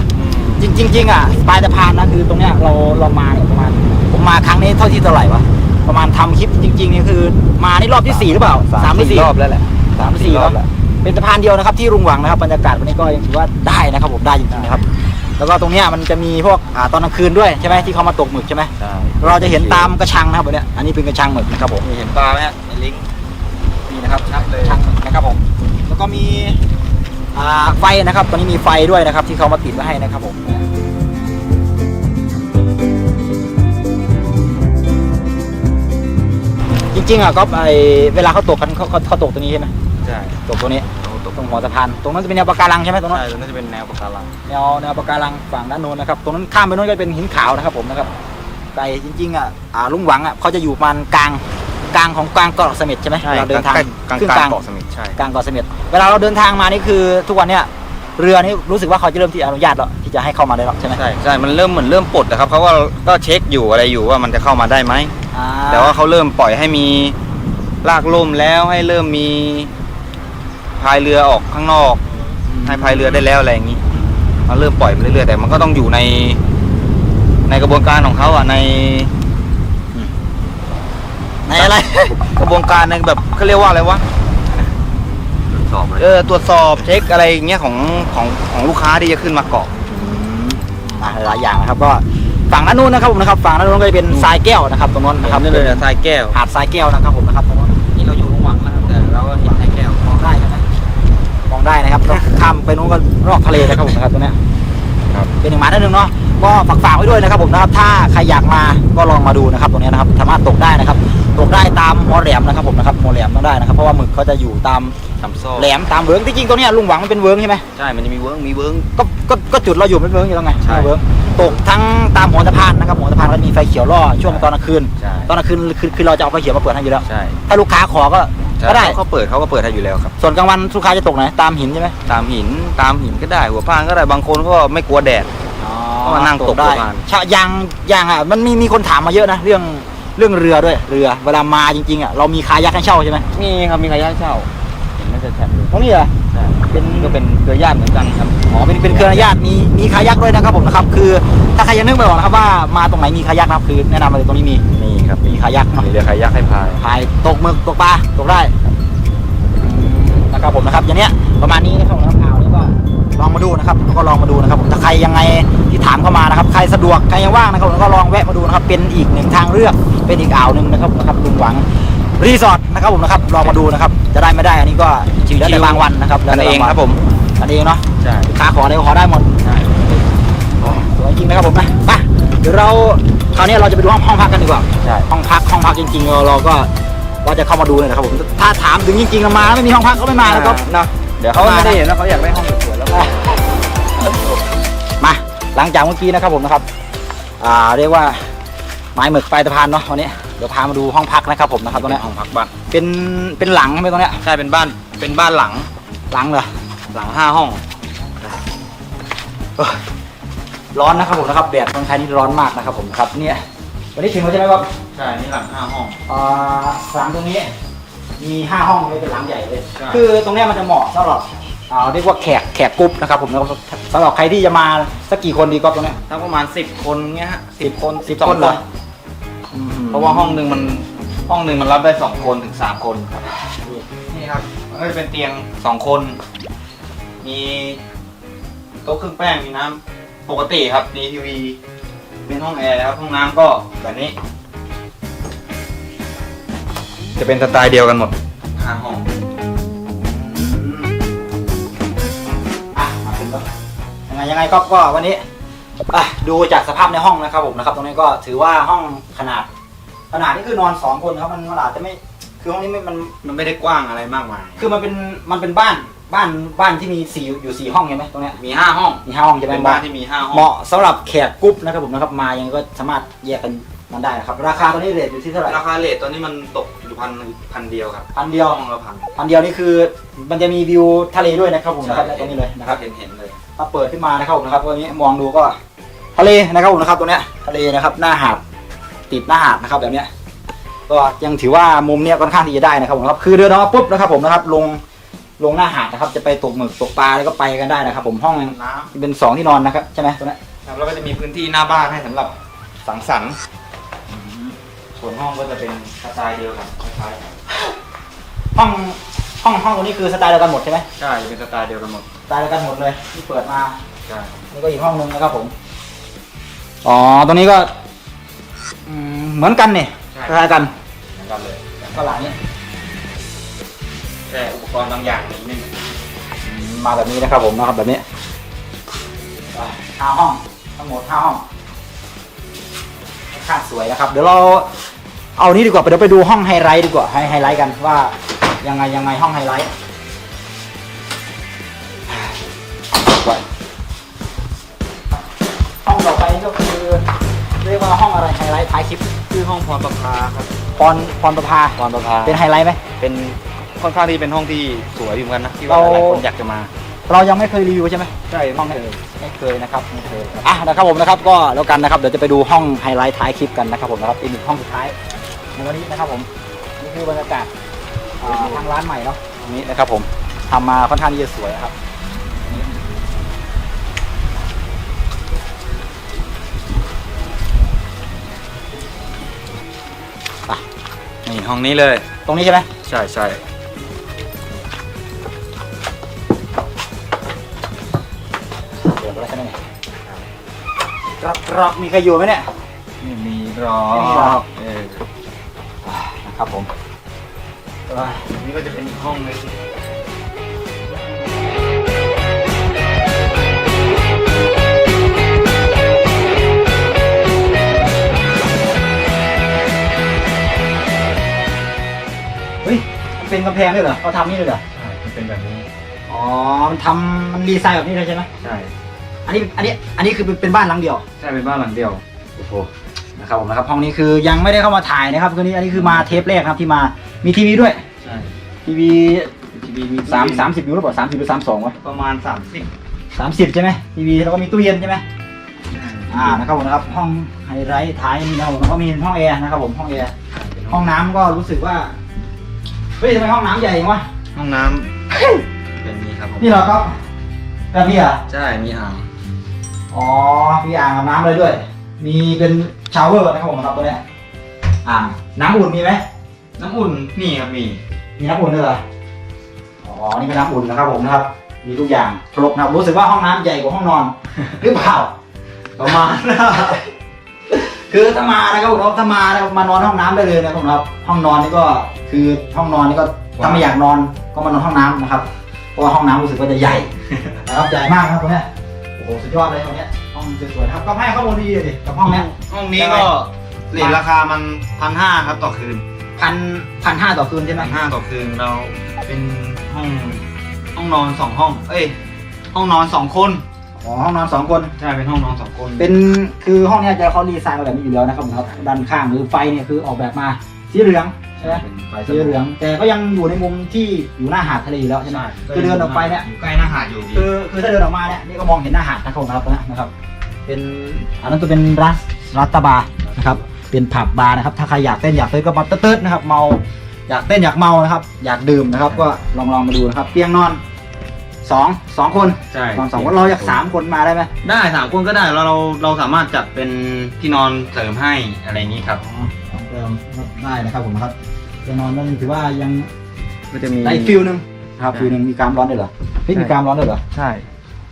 [SPEAKER 1] จริงๆจริงๆอะปลายสะพานนะคือตรงเนี้ยเราเรามาเนี่ยประมาณผมมาครั้งนี้เท่าที่เท่าไหร่วะประมาณทำคลิปจริงๆนี่คือ มานี่รอบที่สี่หรือเปล่าสามหรือสี่
[SPEAKER 2] รอบแล้วแหละ
[SPEAKER 1] สามหรือสี่
[SPEAKER 2] ร
[SPEAKER 1] ร
[SPEAKER 2] อ
[SPEAKER 1] อ
[SPEAKER 2] บบแล้ว
[SPEAKER 1] เป็นสะพานเดียวนะครับที่รุงหวังนะครับบรรยากาศวันนี้ก็ยังถือว่าได้นะครับผมได้จริงๆนะครับ แล้วก็ตรงเนี้ยมันจะมีพวกอ่าตอนกลางคืนด้วยใช่ไหมที่เขามาตกหมึกใช่ไหม
[SPEAKER 2] ใช่
[SPEAKER 1] เราจะเห็นตามกระชังนะครับวันเนี้ยอันนี้เป็นกระชังหมึกนะครับผม
[SPEAKER 2] เห็นปลาไหมฮะในลิงก์
[SPEAKER 1] นี่นะครับ
[SPEAKER 2] ชัดเลย
[SPEAKER 1] กระชังหมึกนะครับผมแล้วก็มีอ่าไฟนะครับตอนนี้มีไฟด้วยนะครับที่เขามาติดไว้ให้นะครับผมจริงๆอะก็ไอเวลาเขาตกกันเขาเขาเขาตกตรงนี้ใช่ไหม
[SPEAKER 2] ใช่
[SPEAKER 1] ตกตรงนี้ ตรงหัวสะพานตรงนั้นจะเป็นแนวปะการังใช่ไหมตรงนั้น
[SPEAKER 2] ใช่ตรงนั้นจะเป็นแนวปะการัง
[SPEAKER 1] แนวแนวปะการังฝั่งด้านโน้นนะครับ ตรงนั้นข้ามไปโน้นก็เป็นหินขาวนะครับผมนะครับไกลจริงๆอะอ่าลุงหวังอะเขาจะอยู่ประมันกลางกลางของกลางเกาะเสม็ดใช่ไหม
[SPEAKER 2] ใช่
[SPEAKER 1] เราเดินทาง
[SPEAKER 2] กลาง
[SPEAKER 1] ขึ้น
[SPEAKER 2] ก
[SPEAKER 1] ก
[SPEAKER 2] ลา
[SPEAKER 1] ลางง
[SPEAKER 2] เกาะเสม็ดใช่
[SPEAKER 1] กลางเกาะเสม็ดเวลาเราเดินทางมานี่คือทุกวันเนี้ยเรือนี่รู้สึกว่าเขาจะเริ่มที่อนุญาตแล้วที่จะให้เข้ามาได้แล้วใช่ไหม
[SPEAKER 2] ใช่ใช่มันเริ่มเหมือนเริ่มปลดนะครับเขาก็ก็เช็คอยู่อะไรอยู่ว่ามันจะเข้ามาได้ไหม
[SPEAKER 1] อ่า
[SPEAKER 2] แต่ว่าเขาเริ่มปล่อยให้มีลากล่มแล้วให้เริ่มมี พายเรือออกข้างนอก ให้พายเรือได้แล้วอะไรอย่างนี้เขาเริ่มปล่อยมาเรื่อยๆแต่มันก็ต้องอยู่ในในกระบวนการของเขาอะใน
[SPEAKER 1] ในอะไร
[SPEAKER 2] กระบวนการในแบบเขาเรียกว่าอะไรวะเออตรวจสอบเช็คอะไรอย่างเงี้ยของของของลูกค้าที่จะขึ้นมาเกาะ
[SPEAKER 1] อ่าหลายอย่างนะครับก็ฝั่งด้านนู้นนะครับผมนะครับฝั่งด้านนู้นก็จะเป็นทรายแก้วนะครับตรงนั้นนะครับ
[SPEAKER 2] นี่เลยทรายแก้ว
[SPEAKER 1] หาดทรายแก้วนะครับผมนะครับตรงนู้น ได้นะครับต้องข้ามไปนู้นก็รอกทะเลนะครับผมนะครับตรงเนี้ย
[SPEAKER 2] ครับ
[SPEAKER 1] เป็นหนึ่งหมาด้านหนึ่งเนาะก็ฝากฝากไว้ด้วยนะครับผมนะครับถ้าใครอยากมาก็ลองมาดูนะครับตรงนี้นะครับสามารถตกได้นะครับ ตกได้ตามหัวแหลมนะครับผมนะครับหัวแหลมต้องได้นะครับเพราะว่าหมึกเขาจะอยู่ตาม
[SPEAKER 2] ทำโซ่
[SPEAKER 1] แหลมตามเวิร์กที่จริงตรงเนี้ยลุงหวังมันเป็นเวิร์กใช่ไหม
[SPEAKER 2] ใช่ มันจะมีเวิร์กมีเวิร์ก
[SPEAKER 1] ก็ก็ก็จุดเราอยู่เป็นเวิร์กอยู่แล้วไง
[SPEAKER 2] ใช่
[SPEAKER 1] เวิร์กตกทั้งตามหัวสะพานนะครับหัวสะพานก็มีไฟเขียวล่อช่วงตอนกลางคืน
[SPEAKER 2] ใช่
[SPEAKER 1] ตอนกลางคืนคือคือเราจะเอาไฟเขียวมาเปิดให้อยู่แล้ว
[SPEAKER 2] ใช่
[SPEAKER 1] ถ้าลูกค้าขอก็
[SPEAKER 2] ใช่
[SPEAKER 1] ก็ได้
[SPEAKER 2] เขาเปิดเขาก็เปิดให้อยู่แล้วครับ
[SPEAKER 1] ส่วนกลางวันลูกค้าจะตกไหนตามหินใช่ไหม
[SPEAKER 2] ตามหินตามหินก็ได้ หัวพานก็ได้บางคนก็ไม่กลัวแดดก็มานั่งตก
[SPEAKER 1] ได้
[SPEAKER 2] สะพาน
[SPEAKER 1] ชะยางยางอะมันมีมีคนถามมาเยอะนะเรื่องเรื่องเรือด้วยเรือ เวลามาจริงๆอะเรามีคายักให้เช่าใช่ไหม
[SPEAKER 2] มีครับมีใครย่างเช่าเห็นไม่ใช่แชมป์เลย
[SPEAKER 1] ตรงนี้เหรอ
[SPEAKER 2] ใช่
[SPEAKER 1] เป็น
[SPEAKER 2] ก็เป็นเครือญาติเหมือนกันครับ
[SPEAKER 1] อ๋อเป็นเป็นเครือญาติมีมีคายักด้วยนะครับผมนะครับคือถ้าใครยังนึกไม่ออกนะครับว่ามาตรงไหนมีคายักนะครับคือแนะนำมาเลยตรงนี้มี
[SPEAKER 2] มีครับ
[SPEAKER 1] มีคายักเนาะ
[SPEAKER 2] มีเรือใครยักให้พาย
[SPEAKER 1] พายตกหมึกตกปลาตกได้อืมนะครับผมนะครับอย่างเนี้ยประมาณนี้นะครับผมนะครับข่าวนี้ก็ลองมาดูนะครับก็ลองมาดูนะครับผมถ้าใครยังไงที่ถามเข้ามานะครับ ใครสะดวกใครยังว่างนะครับผมก็ลองแวะมาดูนะครับเป็นอีกหนึ่งทางเลือกเป็นอีกอ่าวหนึ่งนะครับผมนะครับลุงหวัง รีสอร์ทนะครับผมนะครับลองมาดูนะครับ จะได้ไม่ได้อันนี้ก็แล้วแต่บางวันนะครับ
[SPEAKER 2] กันเองครับผม
[SPEAKER 1] กันเองเนาะ
[SPEAKER 2] ใช่
[SPEAKER 1] ลูกค้าขออะไรก็ขอได้หมด
[SPEAKER 2] ใช่
[SPEAKER 1] สวยจริงนะครับผมนะไปเดี๋ยวเราคราวนี้เราจะไปดูห้องห้องพักกันดีกว่า
[SPEAKER 2] ใช่
[SPEAKER 1] ห้องพักห้องพักจริงๆเราเราก็ว่าจะเข้ามาดูเลยนะครับผมถ้าถามถึงจริงๆเรามาแล้วไม่มีห้องพักก็ไม่มาแล้วก็
[SPEAKER 2] นะเดี๋ยวเขาไม่ได้เห็นนะเขาอยากได้ห้องสวยๆแล้วก็
[SPEAKER 1] มาหลังจากเมื่อกี้นะครับผมนะครับ อ่าเรียกว่าไม้หมึกปลายสะพานเนาะวันนี้ เดี๋ยวพามาดูห้องพักนะครับผมนะครับตรงเนี้ย
[SPEAKER 2] ห้องพักบ้าน
[SPEAKER 1] เป็นเป็นหลังใช่ไหมตรงเนี้ย
[SPEAKER 2] ใช่เป็นบ้านเป็นบ้านหลัง
[SPEAKER 1] หลังเหรอ
[SPEAKER 2] หลังห้าห้อง
[SPEAKER 1] เอ้ยร้อนนะครับผมนะครับแดดเมืองไทยนี่ร้อนมากนะครับผมครับเนี่ยวันนี้ถึงแล้วใช่ไหมครับ
[SPEAKER 2] ใช่นี่หลังห้าห้อง
[SPEAKER 1] อ่าหลังตรงนี้มีห้าห้องเลยเป็นหลังใหญ่เลย
[SPEAKER 2] ใช่
[SPEAKER 1] คือตรงเนี้ยมันจะเหมาะสำหรับอ่าเรียกว่าแขกแขกกรุ๊ปนะครับผมนะครับสำหรับใครที่จะมาสักกี่คนดีก็ตรงเนี้ย
[SPEAKER 2] ทั้งประมาณสิบคนเงี้ยฮะ
[SPEAKER 1] สิบคนสิบ
[SPEAKER 2] สอง
[SPEAKER 1] คนเหรอ
[SPEAKER 2] เพ ราะว่าห้องหนึ่งมันห้องหนึ่งมันรับได้สองคนถึงสามคนครับ นี่ครับมันก็จะเป็นเตียงสองคน มีโต๊ะเครื่องแป้งมีน้ำปกติครับมีทีวีเป็นห้องแอร์แล้วห้องน้ำก็แบบนี้ จะเป็นสไตล์เดียวกันหมดห้าห้อง
[SPEAKER 1] อะมาถึงก็ยังไงยังไงก็ก็วันนี้อะดูจากสภาพในห้องนะครับผมนะครับ ตรงนี้ก็ถือว่าห้องขนาด ขนาดที่คือนอนสองคนครับมันมันอาจจะไม่คือห้องนี้ไม่มัน
[SPEAKER 2] มันไม่ได้กว้างอะไรมากมาย
[SPEAKER 1] คือมันเป็นมันเป็นบ้านบ้านบ้านที่มีสี่อยู่สี่ห้องใช่ไหมตรงเนี้ย
[SPEAKER 2] มีห้าห้อง
[SPEAKER 1] มีห้าห้องใช่ไหม
[SPEAKER 2] เป็นบ้านที่มีห้าห้อง
[SPEAKER 1] เหมาะสำหรับแขกกรุ๊ปนะครับผมนะครับมายังไงก็สามารถแยกกันมันได้นะครับ ราคาตอนนี้เรทอยู่ที่เท่าไหร่
[SPEAKER 2] ราคาเลทตัวนี้มันตกอยู่พันพันเดียวครับ
[SPEAKER 1] พันเดียว
[SPEAKER 2] ห้องละพัน
[SPEAKER 1] พันเดียวนี่คือ มันจะมีวิวทะเลด้วยนะครับผมนะครับตรงนี้เลยนะครับ
[SPEAKER 2] เห็นเห็นเลย
[SPEAKER 1] ถ้าเปิดขึ้นมานะครับผมนะครับตรงนี้มองดูก็ทะเลนะครับผมนะครับตรงเนี้ยทะเลนะครับหน้าหาด ติดหน้าหาดนะครับแบบเนี้ยก็ยังถือว่ามุมเนี้ยค่อนข้างที่จะได้นะครับผมครับคือเดินออกมาปุ๊บนะครับผมนะครับลงลงหน้าหาดนะครับ จะไปตกหมึกตกปลาแล้วก็ไปกันได้นะครับ ผมห้อง
[SPEAKER 2] น้
[SPEAKER 1] เป็นสองที่นอนนะครับใช่ไหมตรงเนี้ยำ
[SPEAKER 2] ครับแล้วก็จะมีพื้นที่หน้าบ้านให้สำหรับสังสรรค์ส่วนห้องก็จะเป็นกระจายเดียวกันคล้ายๆกัน
[SPEAKER 1] ห้องห้องห้องตรงนี้คือสไตล์เดียวกันหมดใช่ไหม
[SPEAKER 2] ใช่จะเป็นสไตล์เดียวกันหมด
[SPEAKER 1] สไตล์เดียวกันหมดเลยที่เปิดมา
[SPEAKER 2] ใช่
[SPEAKER 1] นี่ก็อีกห้องหนึงนะครับผม อ๋อ ตรงนี้ก็ อืมเหมือนกันเนี่ยคล้ายๆกัน
[SPEAKER 2] เหมือนกันเลย
[SPEAKER 1] ก็หลังนี้
[SPEAKER 2] แค่อุปกรณ์บางอย่างนิดนึง
[SPEAKER 1] อืมมาแบบนี้นะครับผมนะครับแบบนี้อะห้าห้องทั้งหมดห้าห้องค่อนข้างสวยนะครับ เดี๋ยวเราเอานี้ดีกว่าเดี๋ยวไปดูห้องไฮไลท์ดีกว่าให้ไฮไลท์กันว่ายังไงยังไงห้องไฮไลท์ องอะไรไฮไลท์ท้ายคลิป
[SPEAKER 2] ชื่อห้องพรประภาครับ
[SPEAKER 1] พรพรประภา
[SPEAKER 2] พรประภา
[SPEAKER 1] เป็นไฮไลท์ไหม
[SPEAKER 2] เป็นค่อนข้างที่เป็นห้องที่สวยอยู่เหมือนกันนะที่ว่า
[SPEAKER 1] เรา
[SPEAKER 2] หลายๆคนอยากจะมา
[SPEAKER 1] เรายังไม่เคยรีวิวใช่ไหม
[SPEAKER 2] ใช่
[SPEAKER 1] ห้องนี้ไม่เคยนะครับไม่เคยอะนะครับผมนะครับก็แล้วกันนะครับเดี๋ยวจะไปดูห้องไฮไลท์ท้ายคลิปกันนะครับผมนะครับอีกหนึ่งห้องสุดท้ายในวันนี้นะครับผมนี่คือบรรยากาศอ่าทางร้านใหม่เนาะตรงนี้นะครับผมทำมาค่อนข้างที่จะสวยครับ
[SPEAKER 2] นี่ห้องนี้เลย
[SPEAKER 1] ตรงนี้ใช่ไหม
[SPEAKER 2] ใช่ใช่
[SPEAKER 1] เดี๋ยวเราใช่ไหมเนี่ยกรอบกรอบมีใครอยู่ไหมเนี่ย
[SPEAKER 2] ไม่มีหรอ
[SPEAKER 1] ไม่มีหรอก
[SPEAKER 2] เออ
[SPEAKER 1] นะครับผม
[SPEAKER 2] อันนี้ก็จะเป็นอีกห้อง หนึง
[SPEAKER 1] กำแพงด้วยเหรอเขาทำนี่เลยเหรอ
[SPEAKER 2] ใช่มันเป็นแบบนี้
[SPEAKER 1] อ๋อมันทำมันดีไซน์แบบนี้เลยใช่ไหม
[SPEAKER 2] ใช่
[SPEAKER 1] อันนี้อันนี้อันนี้คือเป็นบ้านหลังเดียว
[SPEAKER 2] ใช่เป็นบ้านหลังเดียว
[SPEAKER 1] โอ้โหนะครับผมนะครับห้องนี้คือยังไม่ได้เข้ามาถ่ายนะครับคืนนี้อันนี้คือมาเทปแรกครับที่มามีทีวีด้วย
[SPEAKER 2] ใช่
[SPEAKER 1] ทีวี
[SPEAKER 2] ทีวีมี
[SPEAKER 1] สามสามสิบยูหรือเปล่าสามสิบหรือสามสองวะ
[SPEAKER 2] ประมาณสามสิบ
[SPEAKER 1] สามสิบใช่ไหมทีวีแล้วก็มีตู้เย็นใช่ไหมอ่านะครับผมนะครับห้องไฮไลท์ท้ายนี่นะครับผมแล้วก็มีห้องแอร์นะครับผมห้องแอร์ห้องน้ำก็รู้สึกว่าเฮ้ยทำไมห้องน้ำใหญ่จังวะ
[SPEAKER 2] ห้องน้ำเป็นนี้ครับผม
[SPEAKER 1] นี่เหรอครับแบบนี้เหรอ
[SPEAKER 2] ใช่มีอ่าง
[SPEAKER 1] อ๋อ มีอ่างอาบน้ำเลยด้วย มีเป็นชาวเวอร์นะครับผมครับตัวเนี้ยอ่างน้ำอุ่นมีไหม
[SPEAKER 2] น้ำอุ่นมีครับมี
[SPEAKER 1] มีน้ำอุ่นด้วยเหรอ อ๋อ นี่เป็นน้ำอุ่นนะครับผมนะครับ มีทุกอย่างครบนะครับรู้สึกว่าห้องน้ำใหญ่กว่าห้องนอน หรือเปล่า
[SPEAKER 2] ประมาณ
[SPEAKER 1] คือถ้ามานะครับผมถ้ามานะครับมานอนห้องน้ำได้เลยนะครับผมนะครับห้องนอนนี่ก็คือห้องนอนนี่ก็ถ้าไม่อยากนอนก็มานอนห้องน้ำนะครับเพราะว่าห้องน้ำรู้สึกว่าจะใหญ่นะครับใหญ่มากนะครับตรงเนี้ยโอ้โหสุดยอดเลยตรงเนี้ยห้องสวยๆนะครับก็ให้ข้อมูลดีๆดิกับห้องเนี้ย
[SPEAKER 2] ห้องนี้ก็เรทราคามันพันห้าครับต่อคืน
[SPEAKER 1] พันพันห้าต่อคืนใช่ไหม
[SPEAKER 2] พันห้าต่อคืนเราเป็นห้องห้องนอนสองห้อง เอ้ย ห้องนอนสองคน
[SPEAKER 1] อ๋อห้องนอนสองคน
[SPEAKER 2] ใช่เป็นห้องนอนสองคน
[SPEAKER 1] เป็นคือห้องเนี้ยจะเขาดีไซน์มาแบบนี้อยู่แล้วนะครับผมครับด้านข้างหรือไฟเนี่ยคือออกแบบมาสีเหลืองใช่ไหม
[SPEAKER 2] เป็นไฟ
[SPEAKER 1] สีเหลือง แต่ก็ยังอยู่ในมุมที่อยู่หน้าหาดทะเลอยู่แล้วใช่ไหมคือเดินออกไปเนี่ย
[SPEAKER 2] อยู่ใกล้หน้าหาดอยู่ดี
[SPEAKER 1] คือคือถ้าเดินออกมาเนี่ยนี่ก็มองเห็นหน้าหาดนะครับผมครับนะครับ เป็นอันนั้นก็เป็นร้านรัตบาร์นะครับ เป็นผับบาร์นะครับ ถ้าใครอยากเต้นอยากเต้นก็มาเต้นๆนะครับ เมา อยากเต้นอยากเมานะครับ อยากดื่มนะครับ ก็ลองลองมาดูนะครับ เตียงนอน สองสองคน
[SPEAKER 2] ใช่
[SPEAKER 1] นอนสองคนเราอยากสามคนมาได้ไหม
[SPEAKER 2] ได้สามคนก็ได้แล้วเราเราสามารถจัดเป็นที่นอนเสริมให้อะไรอย่างนี้ครับ
[SPEAKER 1] อ๋อของเติมได้นะครับผมนะครับเตียงนอนนั่นถือว่ายัง
[SPEAKER 2] ก็จะมี
[SPEAKER 1] ได้ฟิลหนึ่งนะครับ
[SPEAKER 2] ใช่
[SPEAKER 1] ฟิลหนึ่งมีกรามร้อนด้วยเหรอเฮ้ย
[SPEAKER 2] ใช่
[SPEAKER 1] มีกรามร้อนด้วยเหรอ
[SPEAKER 2] ใช่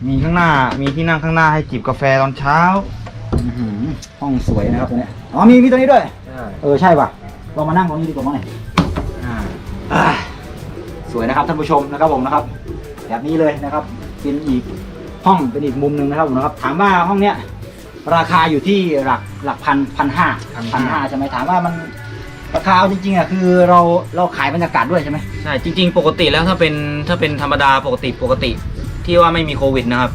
[SPEAKER 2] มีข้างหน้ามีที่นั่งข้างหน้าให้จิบกาแฟตอนเช้า
[SPEAKER 1] อื้อหือห้องสวยนะครับตัวเนี้ยอ๋อมีมีตัวนี้ด้วย
[SPEAKER 2] ใช่
[SPEAKER 1] เออใช่ป่ะเรามานั่งตรงนี้ดีกว่ามั้งเนี่ย
[SPEAKER 2] อ่า
[SPEAKER 1] อ่าสวยนะครับท่านผู้ชมนะครับผมนะครับ แบบนี้เลยนะครับ เป็นอีกห้องเป็นอีกมุมหนึ่งนะครับผมนะครับ ถามว่าห้องเนี้ยราคาอยู่ที่หลักหลักพันพันห้าพันห้าใช่ไหมถามว่ามันราคาเอาจริงๆอะคือเราเราขายบรรยากาศด้วยใช่ไหม
[SPEAKER 2] ใช่จริง ๆ ปกติแล้วถ้าเป็นถ้าเป็นธรรมดาปกติปกติ ที่ว่าไม่มีโควิดนะครับ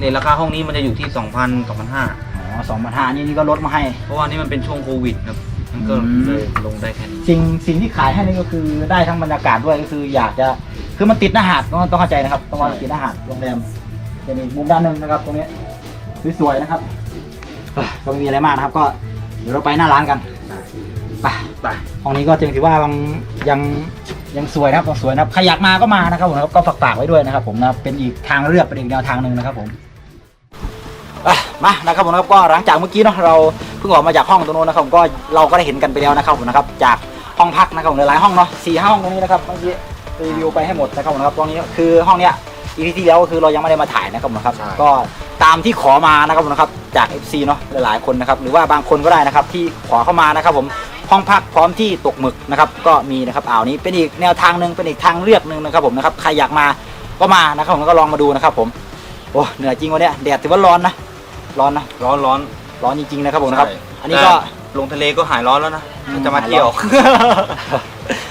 [SPEAKER 2] ในราคาห้องนี้มันจะอยู่ที่ 2,000 2,500
[SPEAKER 1] อ๋อสองพันห้านี่นี่ก็ลดมาให้
[SPEAKER 2] เพราะว่านี่มันเป็นช่วงโควิดครับ มันก็
[SPEAKER 1] อืม
[SPEAKER 2] เลยลงได้แค่นี้
[SPEAKER 1] สิ่งสิ่งที่ขายให้นี่ก็คือได้ทั้งบรรยากาศด้วยก็คืออยากจะคือมันติดหน้าหาดต้องต้องเข้าใจนะครับต้องว่าติดหน้าหาดโรงแรมจะมีมุมด้านหนึ่งนะครับตรงนี้สวยๆนะครับอะก็ไม่มีอะไรมากนะครับ ก็เดี๋ยวเราไปหน้าร้านกันไป
[SPEAKER 2] ไป
[SPEAKER 1] ห้องนี้ก็ยังถือว่ายังยังยังสวยนะครับยังสวยนะครับใครอยากมาก็มานะครับผมนะครับก็ฝากฝากไว้ด้วยนะครับ ผมนะครับเป็นอีกทางเลือกเป็นอีกแนวทางหนึ่งนะครับผม อะมานะครับผมนะครับก็หลังจากเมื่อกี้เนาะเราเพิ่งออกมาจากห้องตรงโน้นนะครับผมก็เราก็ได้เห็นกันไปแล้วนะครับผมนะครับจากห้องพักนะครับผมหลายๆห้องเนาะสี่ห้าห้องตรงนี้นะครับเมื่อกี้รีวิวไปให้หมดนะครับผมนะครับตรงนี้คือห้องเนี้ยอีพีที่แล้วก็คือเรายังไม่ได้มาถ่ายนะครับผมนะครับก็ตามที่ขอมานะครับผมนะครับจาก FC เนาะหลายๆคนนะครับหรือว่าบางคนก็ได้นะครับที่ขอเข้ามานะครับผมห้องพักพร้อมที่ตกหมึกนะครับก็มีนะครับอ่าวนี้เป็นอีกแนวทางหนึ่งเป็นอีกทางเลือกหนึ่งนะครับผมนะครับใครอยากมาก็มานะครับผมก็ลองมาดูนะครับผม โอ้เหนื่อยจริงวันเนี้ยแดดถือว่าร้อนนะ ร้อนนะ
[SPEAKER 2] ร้อนร้อน
[SPEAKER 1] ร้อนจริงๆนะครับผมนะครับ
[SPEAKER 2] ใช่
[SPEAKER 1] อันนี้ก็
[SPEAKER 2] แต่ลงทะเลก็หายร้อนแล้วนะถ้าจะมาเที่ยว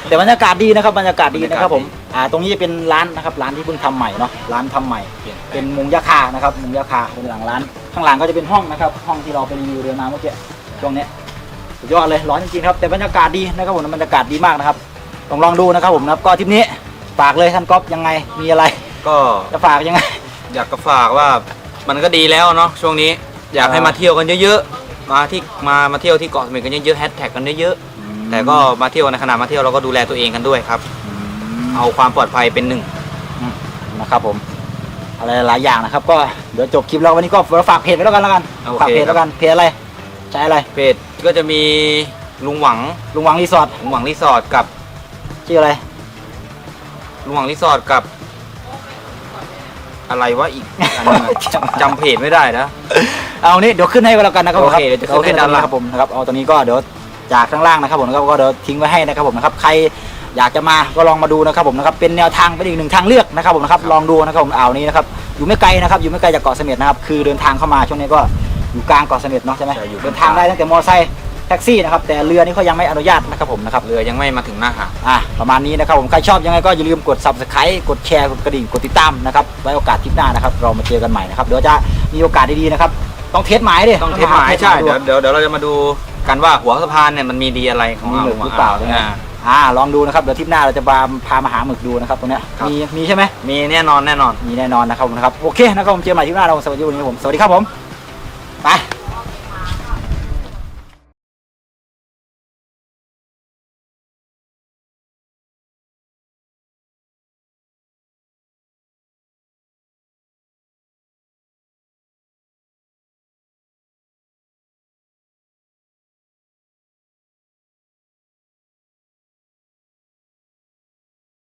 [SPEAKER 1] แต่บรรยากาศดีนะครับบรรยากาศดีนะครับผม
[SPEAKER 2] บรรยากาศดี
[SPEAKER 1] อ่าตรงนี้จะเป็นร้านนะครับร้านที่เพิ่งทำใหม่เนาะร้านทำใหม่ เป็นมุงยาคานะครับมุงยาคาเป็นหลังร้าน ข้างหลังก็จะเป็นห้องนะครับ ห้องที่เราไปรีวิวเรือน้ำเมื่อกี้ตรงเนี้ยสุดยอดเลยร้อนจริงๆครับแต่บรรยากาศดีนะครับผมบรรยากาศดีมากนะครับลองลองดูนะครับผมนะครับก็ทริปนี้ฝากเลยท่านก๊อฟยังไงมีอะไร
[SPEAKER 2] ก็
[SPEAKER 1] จะฝากยังไง
[SPEAKER 2] อยากจะฝากว่า มันก็ดีแล้วเนาะช่วงนี้อยากให้
[SPEAKER 1] อ่าม
[SPEAKER 2] มาเที่ยวกันเยอะๆมาที่มามาเที่ยวที่เกาะเสม็ดกันเยอะๆแฮชแท็กกันเยอะๆแต่ก็มาเที่ยวในขณะมาเที่ยวเราก็ดูแลตัวเองกันด้วยครับ เอาความปลอดภัยเป็นหนึ่ง
[SPEAKER 1] นะครับผมอะไรหลายอย่างนะครับ ก็เดี๋ยวจบคลิปแล้ววันนี้ก็ฝากเพจไว้แล้วกันแล้วกัน
[SPEAKER 2] โอเค
[SPEAKER 1] ฝากเพจแล้วกันเพจอะไรใช้อะไร
[SPEAKER 2] เพจก็จะมีลุงหวัง
[SPEAKER 1] ลุงหวังรีสอร์ท
[SPEAKER 2] ลุงหวังรีสอร์ทกับ
[SPEAKER 1] ชื่ออะไร
[SPEAKER 2] ลุงหวังรีสอร์ทกับ อะไรวะอีกอันนึงอะจำจำเพจไม่ได้นะ
[SPEAKER 1] เอานี้เดี๋ยวขึ้นให้ก็แล้วกันนะครับผม
[SPEAKER 2] โอเคเดี๋ยวจะขึ้นให้ด้านล่าง
[SPEAKER 1] ครับผมนะครับเอาตรงนี้ก็เดี๋ยวจากข้างล่างนะครับผมนะครับก็เดี๋ยวทิ้งไว้ให้นะครับผมนะครับใครอยากจะมาก็ลองมาดูนะครับผมนะครับเป็นแนวทางเป็นอีกหนึ่งทางเลือกนะครับผมนะครับลองดูนะครับผมอ่าวนี้นะครับอยู่ไม่ไกลนะครับอยู่ไม่ไกลจากเกาะเสม็ดนะครับคือเดินทางเข้ามาช่วงนี้ก็อยู่กลางเกาะเสม็ดเนาะใช่ไหม
[SPEAKER 2] ใช่อยู่
[SPEAKER 1] เดินทางได้ตั้งแต่มอไซค์ แท็กซี่นะครับแต่เรือนี่เขายังไม่อนุญาตนะครับผมนะครับ
[SPEAKER 2] เรือยังไม่มาถึงหน้าหาด
[SPEAKER 1] อะประมาณนี้นะครับผมใครชอบยังไงก็อย่าลืมกด subscribe กดแชร์กดกระดิ่งกดติดตามนะครับไว้โอกาสทริปหน้านะครับเรามาเจอกันใหม่นะครับเดี๋ยวจะมีโอกาสดีๆนะครับต้องเทสหมายดิ
[SPEAKER 2] ต้องเทสหมาย
[SPEAKER 1] ทส
[SPEAKER 2] ใช่
[SPEAKER 1] ดู
[SPEAKER 2] เดี๋ยวเดี๋ยวเดี๋ยวเราจะมาดูกันว่าหัวสะพานเนี่ยมันมีดีอะไรของ
[SPEAKER 1] มี
[SPEAKER 2] อ่าว
[SPEAKER 1] หมึ
[SPEAKER 2] ลุ
[SPEAKER 1] ก
[SPEAKER 2] ง
[SPEAKER 1] หรือเปล่า
[SPEAKER 2] อ่
[SPEAKER 1] เนี่ยอ่าลองดูนะครับเดี๋ยวทริปหน้าเราจะพาพามาหาหมึกดูนะครับตรงเนี้ย
[SPEAKER 2] ครับ
[SPEAKER 1] มีมีใช่ไหม
[SPEAKER 2] มีแน่นอนแน่นอน
[SPEAKER 1] มีแน่นอนนะครับผมนะครับโอเคนะครับผมเจอกันใหม่ทริปหน้าเราสวัสดีวันนี้ผมสวัสดีครับผม